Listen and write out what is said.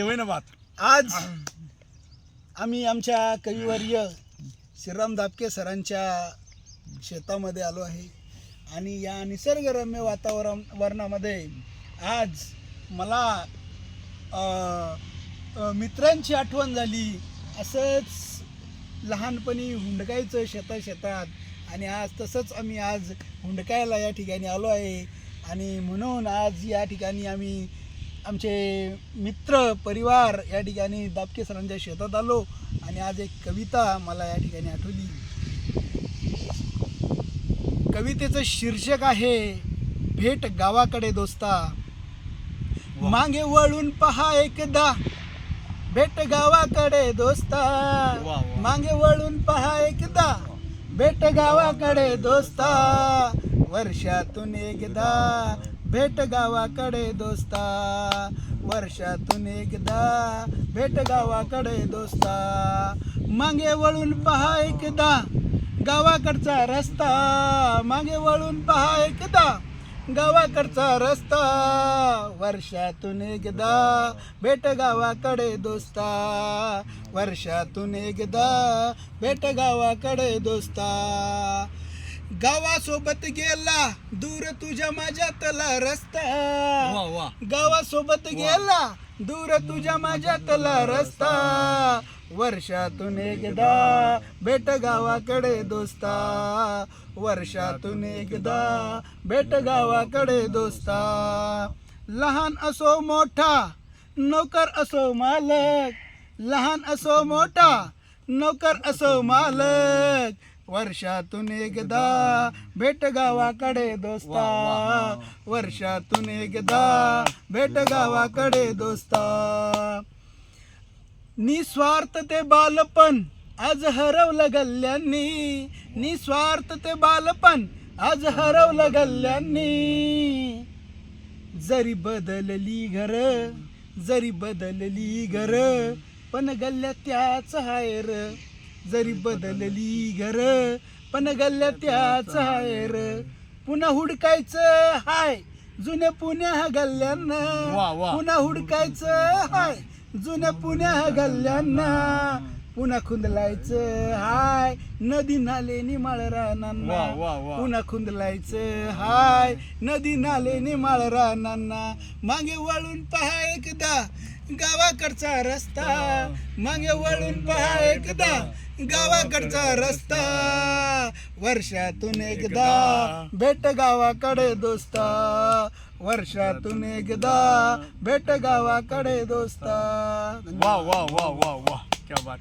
होय ना बात. आज आम्ही आमच्या कविवर्य श्रीराम दापके सरांच्या शेतामध्ये आलो आहे. आणि या निसर्गरम्य वातावरण वरणामध्ये आज मला अ, अ, मित्रांची आठवण झाली. असंच लहानपणी हुंडकायचं शेता शेतात आणि आज तसंच आम्ही आज हुंडकायला या ठिकाणी आलो आहे. आणि म्हणून आज या ठिकाणी आम्ही आमचे मित्र परिवार या ठिकाणी दापके सरांच्या शेतात आलो आणि आज एक कविता मला या ठिकाणी आठवली. कवितेचं शीर्षक आहे भेट गावाकडे दोस्ता. मागे वळून पहा एकदा. भेट गावाकडे दोस्ता. मागे वळून पहा एकदा. भेट गावाकडे दोस्ता. वर्षातून एकदा. भेट गावाकडे दोस्ता वर्षातून एकदा. भेट गावाकडे दोस्ता मागे वळून पहा एकदा. गावाकडचा रस्ता मागे वळून पहा एकदा. गावाकडचा रस्ता वर्षातून एकदा. भेट गावाकडे दोस्ता वर्षातून एकदा. भेट गावाकडे दोस्ता. गावासोबत गेला दूर तुझ्या माझ्यातला रस्ता. वा वा. गावासोबत गेला दूर तुझ्या माझ्यातला रस्ता. वर्षातून एकदा भेट गावाकडे दोस्ता. वर्षातून एकदा भेट गावाकडे दोस्ता. लहान असो मोठा नोकर असो मालक. लहान असो मोठा नोकर असो मालक. वर्षातून एकदा भेट गावाकडे दोस्ता. वर्षातून एकदा भेट गावाकडे दोस्ता. निस्वार्थ ते बालपण आज हरवलं गल्ल्यांनी. निस्वार्थ ते बालपण आज हरवलं गल्ल्यांनी. जरी बदलली घर जरी बदलली घर पण गल्ल्या त्याच हायर. जरी बदलली घर पण गल्ल्या त्याच हायर पुन्हा हुडकायचं हाय जुन्या पुण्या गल्ल्यांना. वा, वा. पुन्हा हुडकायचं हाय जुन्या पुण्या गल्ल्यांना. पुन्हा खुंदलायचं हाय नदी नाले निमाळ रानांना. वा. पुन्हा खुंदलायचं हाय नदी नाले निमाळ रानांना. मागे वळून पहा एकदा गावाकडचा रस्ता. मागे वळून पहा एकदा गावाकडचा रस्ता वर्षातून एकदा भेट गावाकडे दोस्ता. वर्षातून एकदा भेट गावाकडे दोस्ता. वा वा वा वा वा. क्या बात